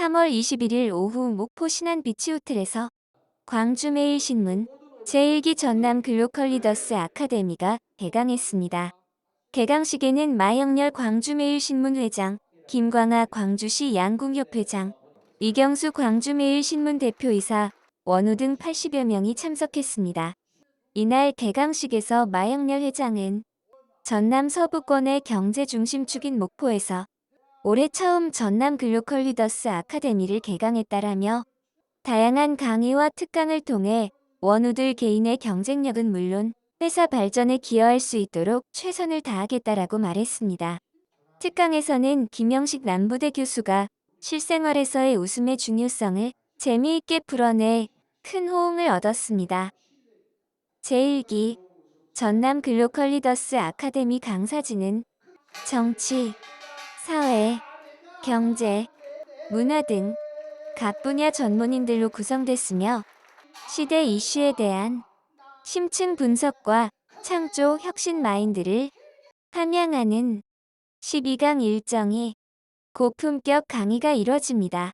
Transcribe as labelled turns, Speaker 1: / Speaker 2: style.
Speaker 1: 3월 21일 오후 목포 신안 비치 호텔에서 광주매일신문 제1기 전남 글로컬 리더스 아카데미가 개강했습니다. 개강식에는 마영렬 광주매일신문 회장, 김광아 광주시 양궁협 회장, 이경수 광주매일신문 대표이사, 원우 등 80여 명이 참석했습니다. 이날 개강식에서 마영렬 회장은 전남 서부권의 경제 중심축인 목포에서 올해 처음 전남 글로컬 리더스 아카데미를 개강했다라며 다양한 강의와 특강을 통해 원우들 개인의 경쟁력은 물론 회사 발전에 기여할 수 있도록 최선을 다하겠다라고 말했습니다. 특강에서는 김영식 남부대 교수가 실생활에서의 웃음의 중요성을 재미있게 풀어내 큰 호응을 얻었습니다. 제1기 전남 글로컬 리더스 아카데미 강사진은 정치, 사회, 경제, 문화 등 각 분야 전문인들로 구성됐으며 시대 이슈에 대한 심층 분석과 창조 혁신 마인드를 함양하는 12강 일정이 고품격 강의가 이뤄집니다.